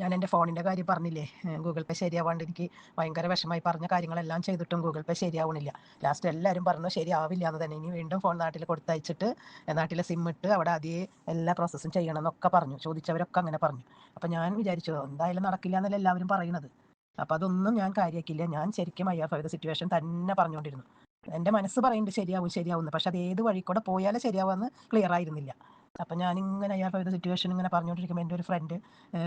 ഞാൻ എന്റെ ഫോണിന്റെ കാര്യം പറഞ്ഞില്ലേ? ഗൂഗിൾ പേ ശരിയാവാണ്ട് എനിക്ക് ഭയങ്കര വിഷമായി പറഞ്ഞ കാര്യങ്ങളെല്ലാം ചെയ്തിട്ടും ഗൂഗിൾ പേ ശരിയാവണില്ല. ലാസ്റ്റ് എല്ലാവരും പറഞ്ഞു ശരിയാവില്ല എന്ന് തന്നെ. ഇനി വീണ്ടും ഫോൺ നാട്ടിൽ കൊടുത്തയച്ചിട്ട് നാട്ടിലെ സിം ഇട്ട് അവിടെ അതേ എല്ലാ പ്രോസസ്സും ചെയ്യണം എന്നൊക്കെ പറഞ്ഞു. ചോദിച്ചവരൊക്കെ അങ്ങനെ പറഞ്ഞു. അപ്പോൾ ഞാൻ വിചാരിച്ചു എന്തായാലും നടക്കില്ല എന്നല്ല എല്ലാവരും പറയുന്നത് അപ്പോൾ അതൊന്നും ഞാൻ കാര്യമാക്കില്ല ഞാൻ ശരിക്കും ഐ എഫ് സിറ്റുവേഷൻ തന്നെ പറഞ്ഞുകൊണ്ടിരുന്നു. എന്റെ മനസ്സ് പറയുന്നുണ്ട് ശരിയാവും ശരിയാവുന്നു. പക്ഷെ അത് ഏത് വഴി കൂടെ പോയാലും ശരിയാവുമെന്ന് ക്ലിയർ ആയിരുന്നില്ല. അപ്പം ഞാനിങ്ങനെ അയാൾ ഒരു സിറ്റുവേഷൻ ഇങ്ങനെ പറഞ്ഞുകൊണ്ടിരിക്കുമ്പോൾ എന്റെ ഒരു ഫ്രണ്ട്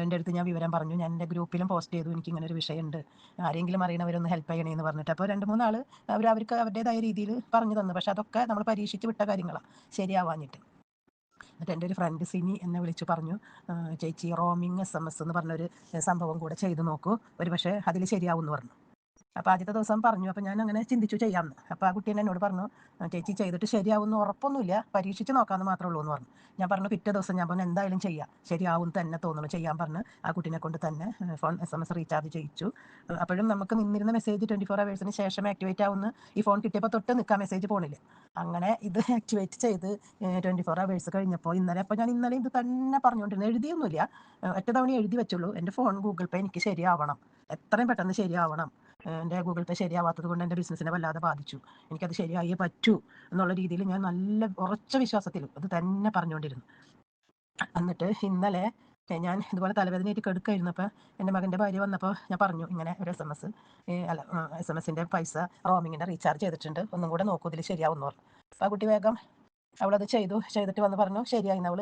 എന്റെ അടുത്ത് ഞാൻ വിവരം പറഞ്ഞു. ഞാൻ എന്റെ ഗ്രൂപ്പിലും പോസ്റ്റ് ചെയ്തു. എനിക്ക് ഇങ്ങനെ ഒരു വിഷയമുണ്ട്. ആരെങ്കിലും അറിയണവരൊന്ന് ഹെൽപ്പ് ചെയ്യണേ എന്ന് പറഞ്ഞിട്ട്. അപ്പോൾ രണ്ട് മൂന്നാൾ അവർ അവർക്ക് അവരുടേതായ രീതിയിൽ പറഞ്ഞു തന്നു. പക്ഷേ അതൊക്കെ നമ്മൾ പരീക്ഷിച്ച് വിട്ട കാര്യങ്ങളാണ് ശരിയാവാഞ്ഞിട്ട്. എന്നിട്ട് എന്റെ ഒരു ഫ്രണ്ട് സിനി എന്നെ വിളിച്ചു പറഞ്ഞു. ചേച്ചി റോമിങ് എസ് എം എസ് എന്ന് പറഞ്ഞൊരു സംഭവം കൂടെ ചെയ്തു നോക്കൂ. ഒരു പക്ഷേ അതിൽ ശരിയാവും എന്ന് പറഞ്ഞു. അപ്പോൾ ആദ്യത്തെ ദിവസം പറഞ്ഞു. അപ്പോൾ ഞാൻ അങ്ങനെ ചിന്തിച്ചു ചെയ്യാമെന്ന് അപ്പോൾ ആ കുട്ടി എന്നോട് പറഞ്ഞു ചേച്ചി ചെയ്തിട്ട് ശരിയാവുമെന്ന് ഉറപ്പൊന്നുമില്ല. പരീക്ഷിച്ച് നോക്കാമെന്ന് മാത്രമേ ഉള്ളൂ എന്ന് പറഞ്ഞു. ഞാൻ പറഞ്ഞു പിറ്റേ ദിവസം ഞാൻ പറഞ്ഞു എന്തായാലും ചെയ്യാം. ശരിയാവും തന്നെ തോന്നുന്നു ചെയ്യാൻ പറഞ്ഞ്. ആ കുട്ടീനെ കൊണ്ട് തന്നെ phone S M S recharge ചെയ്യിച്ചു. അപ്പോഴും നമുക്ക് നിന്നിരുന്ന മെസ്സേജ് ട്വന്റി ഫോർ അവേഴ്സിന് ശേഷം ആക്ടിവേറ്റ് ആവുന്ന ഈ ഫോൺ കിട്ടിയപ്പോൾ തൊട്ട് നിൽക്കാൻ മെസ്സേജ് പോണില്ല. അങ്ങനെ ഇത് ആക്ടിവേറ്റ് ചെയ്ത് ട്വന്റി ഫോർ അവേഴ്സ് കഴിഞ്ഞപ്പോൾ ഇന്നലെ അപ്പോൾ ഞാൻ ഇന്നലെ ഇത് തന്നെ പറഞ്ഞുകൊണ്ടിരുന്നു. എഴുതിയൊന്നുമില്ല. ഒറ്റ തവണ എഴുതി വെച്ചുള്ളൂ. എന്റെ ഫോൺ ഗൂഗിൾ പേ എനിക്ക് ശരിയാവണം. എത്രയും പെട്ടെന്ന് ശരിയാവണം. എന്റെ ഗൂഗിൾ പേ ശരിയാവാത്തത് കൊണ്ട് എന്റെ ബിസിനസ്സിനെ വല്ലാതെ ബാധിച്ചു. എനിക്കത് ശരിയായേ പറ്റൂ എന്നുള്ള രീതിയിൽ ഞാൻ നല്ല ഉറച്ച വിശ്വാസത്തിൽ അത് തന്നെ പറഞ്ഞുകൊണ്ടിരുന്നു. എന്നിട്ട് ഇന്നലെ ഞാൻ ഇതുപോലെ തലവേദനയായിട്ട് കെടുക്കായിരുന്നപ്പോൾ എന്റെ മകന്റെ ഭാര്യ വന്നപ്പോൾ ഞാൻ പറഞ്ഞു ഇങ്ങനെ ഒരു എസ് എം എസ് അല്ല എസ് എം എസിന്റെ പൈസ റോമിങ്ങിന്റെ റീചാർജ് ചെയ്തിട്ടുണ്ട്. ഒന്നും കൂടെ നോക്കൂ ഇതിൽ ശരിയാവുന്നു പറഞ്ഞു. അപ്പോൾ ആ കുട്ടി വേഗം അവളത് ചെയ്തു ചെയ്തിട്ട് വന്ന് പറഞ്ഞു ശരിയായി അവൾ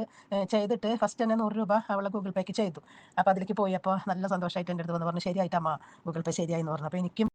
ചെയ്തിട്ട് ഫസ്റ്റ് തന്നെ നൂറ് രൂപ അവൾ ഗൂഗിൾ പേക്ക് ചെയ്തു. അപ്പോൾ അതിലേക്ക് പോയപ്പോൾ നല്ല സന്തോഷമായിട്ട് എന്റെ അടുത്ത് വന്ന് പറഞ്ഞു ശരിയായിട്ടമ്മ ഗൂഗിൾ പേ ശരിയായി എന്ന് പറഞ്ഞു. അപ്പോൾ എനിക്കും